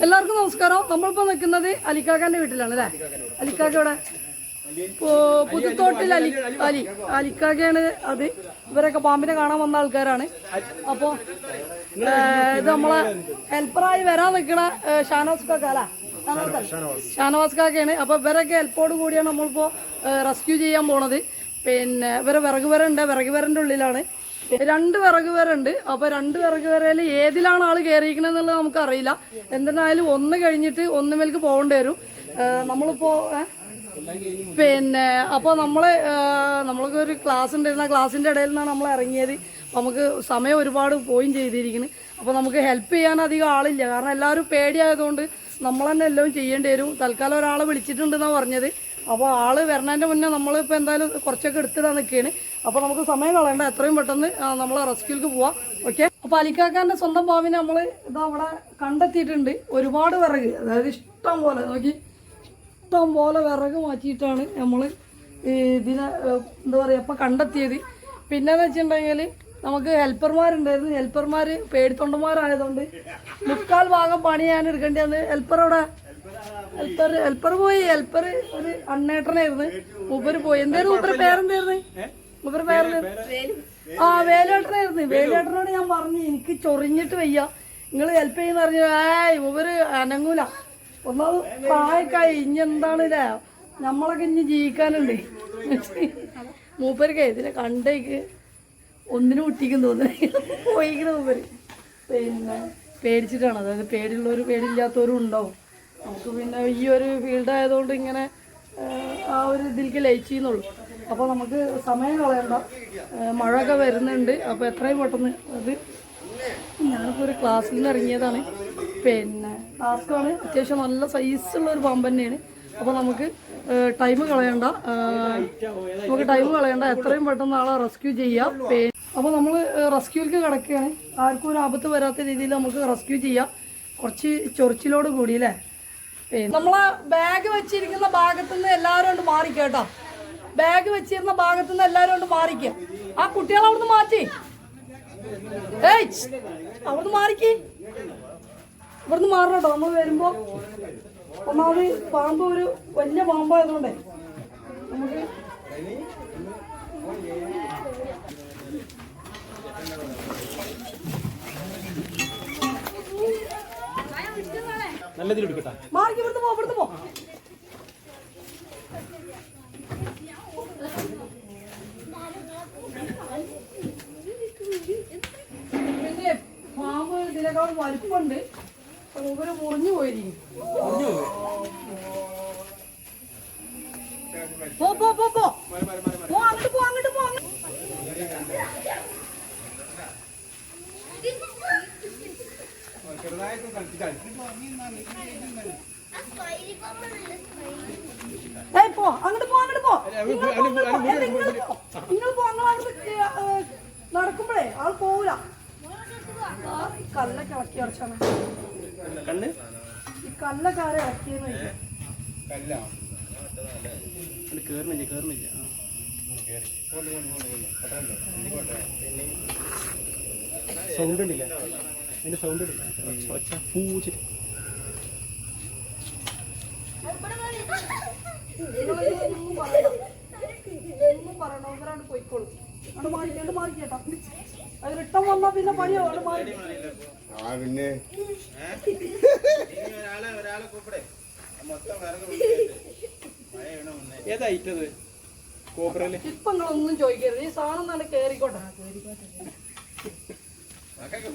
എല്ലാവർക്കും നമസ്കാരം. നമ്മളിപ്പോ നിൽക്കുന്നത് അലിക്കാക്കാന്റെ വീട്ടിലാണ് അല്ലേ? അലിക്കാക്ക ഇവിടെ പുതുത്തോട്ടിൽ അലി അലി അലിക്കാക്കയാണ് അത്. ഇവരൊക്കെ പാമ്പിനെ കാണാൻ വന്ന ആൾക്കാരാണ്. അപ്പോൾ ഇത് നമ്മളെ ഹെൽപ്പറായി വരാൻ നിൽക്കണ ഷാനോസ് കാക്ക അല്ലേ? ഷാനവാസ് കാക്കയാണ്. അപ്പൊ ഇവരൊക്കെ ഹെൽപ്പോട് കൂടിയാണ് നമ്മളിപ്പോ റെസ്ക്യൂ ചെയ്യാൻ പോണത്. പിന്നെ ഇവരെ വിറക് വര ഉണ്ട് വിറക് ഉള്ളിലാണ്. രണ്ട് വിറക് ഉണ്ട് അപ്പൊ രണ്ട് വിറക് വരയിൽ ഏതിലാണ് ആൾ കയറിയിരിക്കണെന്നുള്ളത് നമുക്ക് അറിയില്ല എന്തിനായാലും ഒന്ന് കഴിഞ്ഞിട്ട് ഒന്നുമേൽക്ക് പോകേണ്ടി വരും. നമ്മളിപ്പോ പിന്നെ അപ്പോൾ നമ്മൾ നമ്മൾക്ക് ഒരു ക്ലാസ് ഉണ്ടായിരുന്ന ക്ലാസ്സിന്റെ ഇടയിൽ നിന്നാണ് നമ്മൾ ഇറങ്ങിയത്. നമുക്ക് സമയം ഒരുപാട് പോയും ചെയ്തിരിക്കുന്നത് അപ്പോൾ നമുക്ക് ഹെൽപ്പ് ചെയ്യാൻ അധികം ആളില്ല. കാരണം എല്ലാവരും പേടിയായതുകൊണ്ട് നമ്മൾ തന്നെ എല്ലാം ചെയ്യേണ്ടി വരും. തൽക്കാലം ഒരാളെ വിളിച്ചിട്ടുണ്ടെന്നാണ് പറഞ്ഞത്. അപ്പോൾ ആൾ വരണതിന്റെ മുന്നേ നമ്മളിപ്പോൾ എന്തായാലും കുറച്ചൊക്കെ എടുത്തിടാൻ നിൽക്കുകയാണ് അപ്പോൾ നമുക്ക് സമയം കളയണ്ട എത്രയും പെട്ടെന്ന് നമ്മൾ റെസ്ക്യൂക്ക് പോവാം. ഓക്കെ? അപ്പോൾ അലിക്കാക്കാന്റെ സ്വന്തം ഭാവിനെ നമ്മൾ ഇതാ അവിടെ കണ്ടെത്തിയിട്ടുണ്ട്. ഒരുപാട് വിറക് അതായത് ഇഷ്ടം പോലെ നോക്കി. ഇഷ്ടം പോലെ വിറക് മാറ്റിയിട്ടാണ് നമ്മൾ ഇതിനെ എന്താ പറയുക ഇപ്പം കണ്ടെത്തിയത്. പിന്നെന്ന് വെച്ചിട്ടുണ്ടെങ്കിൽ നമുക്ക് ഹെൽപ്പർമാരുണ്ടായിരുന്നു. ഹെൽപ്പർമാർ പേടിത്തൊണ്ടന്മാരായതുകൊണ്ട് മുക്കാൽ ഭാഗം പണി ഞാൻ എടുക്കേണ്ടി ഹെൽപ്പർ അവിടെ ഹെൽപ്പർ ഹെൽപ്പർ പോയി ഹെൽപ്പർ ഒരു അണ്ണേട്ടനായിരുന്നു. മൂപ്പര് പോയി. എന്തായിരുന്നു മൂപ്പര് പേരെന്തായിരുന്നു? മൂപ്പര് പേരെന്തായിരുന്നു ആ വേലേട്ടനായിരുന്നു വേലേട്ടനോട് ഞാൻ പറഞ്ഞു എനിക്ക് ചൊറിഞ്ഞിട്ട് വയ്യ. നിങ്ങൾ ഹെൽപ്പ് ചെയ്യുന്ന പറഞ്ഞു ഏയ് മൂപ്പര് അനങ്ങൂല. ഒന്നാമത് പ്രായക്കായി ഇനി എന്താണ് ഇല്ലേ നമ്മളൊക്കെ ഇനി ജീവിക്കാനുണ്ട്. മൂപ്പർക്ക് ഇതിനെ കണ്ടേക്ക് ഒന്നിനും കുട്ടിക്കും തോന്നുന്നു. പോയിക്കണ മൂപ്പര്. പിന്നെ പേടിച്ചിട്ടാണ്. അതായത് പേടിയുള്ളവരും പേടിയില്ലാത്തവരും ഉണ്ടാവും. നമുക്ക് പിന്നെ ഈ ഒരു ഫീൽഡ് ആയതുകൊണ്ട് ഇങ്ങനെ ആ, ഒരു ഇതിലേക്ക് ലയിച്ച് അപ്പോൾ നമുക്ക് സമയം കളയണ്ട. മഴയൊക്കെ വരുന്നുണ്ട്. അപ്പോൾ എത്രയും പെട്ടെന്ന് അത് ഞാനിപ്പോൾ ഒരു ക്ലാസ്സിൽ നിന്ന് ഇറങ്ങിയതാണ്. പിന്നെ ടാസ്ക്കാണ് അത്യാവശ്യം നല്ല സൈസുള്ള ഒരു പാമ്പ് തന്നെയാണ്. അപ്പോൾ നമുക്ക് ടൈം കളയണ്ട. നമുക്ക് ടൈം കളയണ്ട. എത്രയും പെട്ടെന്ന് ആളെ റെസ്ക്യൂ ചെയ്യാം. അപ്പോൾ നമ്മൾ റെസ്ക്യൂവിലേക്ക് കിടക്കുകയാണ്. ആർക്കും ഒരു ആപത്ത് വരാത്ത രീതിയിൽ നമുക്ക് റെസ്ക്യൂ ചെയ്യാം. കുറച്ച് ചൊറിച്ചിലോട് കൂടി അല്ലേ? നമ്മളെ ബാഗ് വെച്ചിരിക്കുന്ന ഭാഗത്തു നിന്ന് എല്ലാവരും കൊണ്ട് മാറിക്കേട്ടോ ബാഗ് വെച്ചിരുന്ന ഭാഗത്തു നിന്ന് എല്ലാവരും കൊണ്ട് മാറിക്ക. ആ കുട്ടികളെ അവിടുന്ന് മാറ്റി. ഏയ് അവിടുന്ന് മാറിക്ക്. ഇവിടുന്ന് മാറണോട്ടോ നമ്മൾ വരുമ്പോ ഒന്നാമത് പാമ്പ് ഒരു വലിയ പാമ്പായതുകൊണ്ടേ നമുക്ക് നല്ലതിൽ എടുക്കട്ടാ മാറിക്ക് ഇവിടുന്ന് പോ ഇവിടുന്ന് പോ പിന്നെ ഇതിനേക്കാൾ വലിപ്പമുണ്ട് മൂപ്പര് മുറിഞ്ഞു പോയിരിക്കും. പോ പോ പോ പോ. പോ അങ്ങോട്ട് പോ അങ്ങോട്ട് പോ ഏയ് പോ അങ്ങോട്ട് പോ അങ്ങോട്ട് പോ. നിങ്ങൾ പോ, നിങ്ങൾ പോ. നിങ്ങൾ നടക്കുമ്പോഴേ ആൾ പോവില്ല ഈ കല്ലൊക്കെ ഇളക്കി അടച്ചാണ് കണ്ണ് ഈ കല്ലൊക്കെ ആരെ ഇളക്കിയെന്ന് കേറുന്നില്ല കേറുന്നില്ല. സൗണ്ട് ഉണ്ടില്ല അതിന്റെ സൗണ്ട് ഉണ്ടില്ല പൂച്ചിട്ട് ഇവരാണ്ട് പോയിക്കോളും അവിടെ മാറി മാറി കേട്ടോ അത് റിട്ടം വന്നാ പിന്നെ പണിയോ അവിടെ മാറി. ആ പിന്നെ. ഏതാ ഇട്ടത് കോബ്രയിൽ. ഇപ്പൊ നിങ്ങളൊന്നും ചോദിക്കരുത്. ഈ സാധനം നല്ല കേറിക്കോട്ടെ. ഭയങ്കരം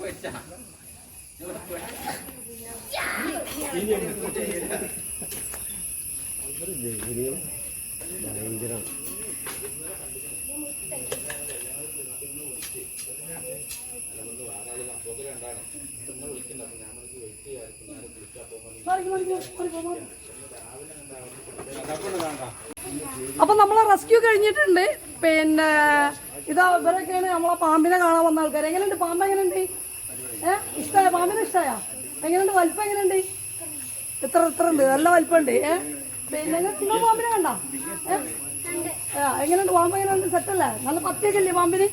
മാറിക്ക്, മാറിക്ക്, മാറിക്ക്, മാറിക്ക്. അപ്പൊ നമ്മളെ റെസ്ക്യൂ കഴിഞ്ഞിട്ടുണ്ട്. പിന്നെ ഇതാ ഇവരൊക്കെയാണ് നമ്മളെ പാമ്പിനെ കാണാൻ വന്ന ആൾക്കാർ എങ്ങനെയുണ്ട്? പാമ്പ് എങ്ങനെയുണ്ട്? ഏഹ് ഇഷ്ടമായ പാമ്പിനെ ഇഷ്ടമായ എങ്ങനെയുണ്ട്? വലിപ്പം എങ്ങനെയുണ്ട്? ഇത്ര ഇത്ര ഉണ്ട്? നല്ല വലിപ്പമുണ്ട്. ഏഹ് പിന്നെ നിങ്ങൾ പാമ്പിനെ കണ്ട? എങ്ങനെയുണ്ട്? പാമ്പ് എങ്ങനെയുണ്ട്? സെറ്റല്ലേ നല്ല പത്തിയൊക്കെ ഇല്ലേ പാമ്പിന്?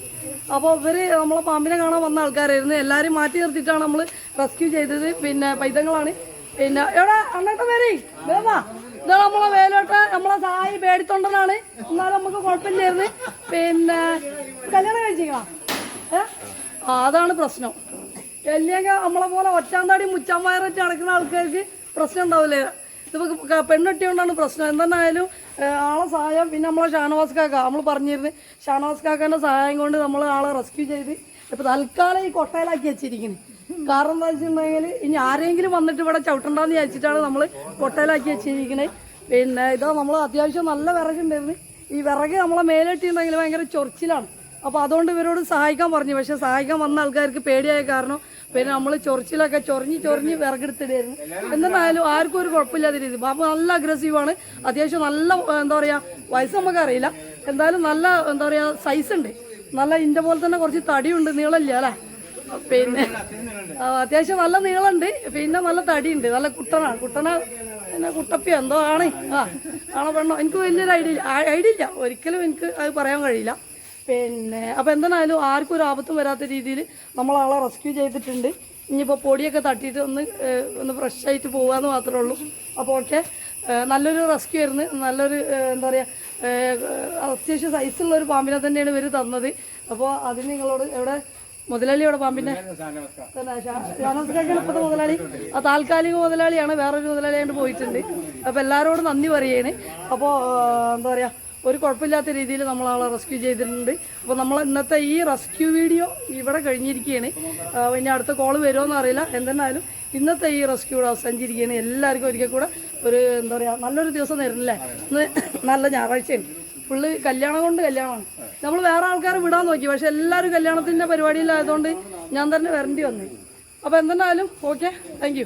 അപ്പോൾ ഇവർ നമ്മളെ പാമ്പിനെ കാണാൻ വന്ന ആൾക്കാരായിരുന്നു. എല്ലാവരും മാറ്റി നിർത്തിയിട്ടാണ് നമ്മൾ റെസ്ക്യൂ ചെയ്തത്. പിന്നെ പൈതങ്ങളാണ്. പിന്നെ എവിടെ? അങ്ങോട്ട് വരേ. വേവാ ഇതാണ് നമ്മളെ വേലോട്ട് നമ്മളെ സായി പേടിത്തൊണ്ടനാണ് എന്നാലും നമുക്ക് കുഴപ്പമില്ലായിരുന്നു. പിന്നെ കല്യാണം കഴിച്ചിക്കണം? ഏ? അതാണ് പ്രശ്നം. അല്ലെങ്കിൽ നമ്മളെ പോലെ ഒറ്റാന്താടി മുച്ചാമ്പയറൊക്കെ നടക്കുന്ന ആൾക്കാർക്ക് പ്രശ്നം ഉണ്ടാവില്ല. ഇതിപ്പോൾ ക- പെണ്ണെട്ടിയോണ്ടാണ് പ്രശ്നം. എന്തെന്നായാലും ആളെ സഹായം പിന്നെ നമ്മളെ ഷാനവാസ് കാക്ക. നമ്മൾ പറഞ്ഞിരുന്നു ഷാനവാസ് കാക്കാന്റെ സഹായം കൊണ്ട് നമ്മൾ ആളെ റെസ്ക്യൂ ചെയ്ത് ഇപ്പോൾ തൽക്കാലം ഈ കൊട്ടയിലാക്കി വെച്ചിരിക്കുന്നത് കാരണം എന്താ വെച്ചിട്ടുണ്ടെങ്കിൽ ഇനി ആരെങ്കിലും വന്നിട്ട് ഇവിടെ ചവിട്ടണ്ടെന്ന് വിചാരിച്ചിട്ടാണ് നമ്മൾ കൊട്ടയിലാക്കി വെച്ചിരിക്കുന്നത് പിന്നെ ഇതാ നമ്മൾ അത്യാവശ്യം നല്ല വിറകുണ്ടായിരുന്നു ഈ വിറക് നമ്മളെ മേലിട്ടുണ്ടെങ്കിൽ ഭയങ്കര ചൊറിച്ചിലാണ്. അപ്പോൾ അതുകൊണ്ട് ഇവരോട് സഹായിക്കാൻ പറഞ്ഞു. പക്ഷെ സഹായിക്കാൻ വന്ന ആൾക്കാർക്ക് പേടിയായ കാരണം പിന്നെ നമ്മൾ ചൊറിച്ചിലൊക്കെ ചൊറിഞ്ഞ് ചൊറിഞ്ഞ് വിറകെടുത്തിടായിരുന്നു എന്തായാലും ആർക്കും ഒരു കുഴപ്പമില്ലാത്ത രീതി ബാബു നല്ല അഗ്രസീവാണ് അത്യാവശ്യം നല്ല എന്താ പറയുക വയസ്സ് നമുക്കറിയില്ല എന്തായാലും നല്ല എന്താ പറയുക സൈസ് ഉണ്ട്. നല്ല ഇന്റെ പോലെ തന്നെ കുറച്ച് തടിയുണ്ട് നീളമില്ല അല്ലേ? പിന്നെ അത്യാവശ്യം നല്ല നീളമുണ്ട്. പിന്നെ നല്ല തടിയുണ്ട്. നല്ല കുട്ടനാണ് കുട്ടന പിന്നെ കുട്ടപ്പിയോ എന്തോ ആണ്. ആ ആണോ പെണ്ണോ? എനിക്ക് വലിയൊരു ഐഡിയ ഐഡിയ ഇല്ല. ഒരിക്കലും എനിക്ക് അത് പറയാൻ കഴിയില്ല. പിന്നെ അപ്പോൾ എന്തായാലും ആർക്കും ഒരു ആപത്തും വരാത്ത രീതിയിൽ നമ്മൾ ആളെ റെസ്ക്യൂ ചെയ്തിട്ടുണ്ട്. ഇനിയിപ്പോൾ പൊടിയൊക്കെ തട്ടിയിട്ട് ഒന്ന് ഒന്ന് ഫ്രഷ് ആയിട്ട് പോകാമെന്ന് മാത്രമേ ഉള്ളൂ. അപ്പോൾ ഓക്കെ. നല്ലൊരു റെസ്ക്യൂ ആയിരുന്നു. നല്ലൊരു എന്താ പറയുക അത്യാവശ്യം സൈസുള്ള ഒരു പാമ്പിനെ തന്നെയാണ് ഇവർ തന്നത്. അപ്പോൾ അതിന് നിങ്ങളോട് എവിടെ മുതലാളി അവിടെ പാമ്പിന്റെ ഇപ്പോഴത്തെ മുതലാളി. ആ താൽക്കാലിക മുതലാളിയാണ് വേറൊരു മുതലാളിയായിട്ട് പോയിട്ടുണ്ട്. അപ്പോൾ എല്ലാവരോടും നന്ദി പറയാണ്. അപ്പോൾ എന്താ പറയുക ഒരു കുഴപ്പമില്ലാത്ത രീതിയിൽ നമ്മൾ ആളെ റെസ്ക്യൂ ചെയ്തിട്ടുണ്ട്. അപ്പോൾ നമ്മൾ ഇന്നത്തെ ഈ റെസ്ക്യൂ വീഡിയോ ഇവിടെ കഴിഞ്ഞിരിക്കുകയാണ്. ഇനി അടുത്ത കോൾ വരുമോയെന്ന് അറിയില്ല. എന്തെന്നാലും ഇന്നത്തെ ഈ റെസ്ക്യൂ ഇവിടെ അവസാനിച്ചിരിക്കുകയാണ്. എല്ലാവർക്കും ഒരിക്കൽ കൂടെ ഒരു എന്താ പറയുക നല്ലൊരു ദിവസം തരുന്നില്ലേ? ഇന്ന് നല്ല ഞായറാഴ്ചയാണ്. ഫുള്ള് കല്യാണം കൊണ്ട് കല്യാണമാണ് നമ്മൾ വേറെ ആൾക്കാരെ വിടാൻ നോക്കി പക്ഷെ എല്ലാവരും കല്യാണത്തിന്റെ പരിപാടിയിലായതുകൊണ്ട് ഞാൻ തന്നെ വരേണ്ടി വന്നു. അപ്പോൾ എന്തെന്നാലും ഓക്കെ താങ്ക്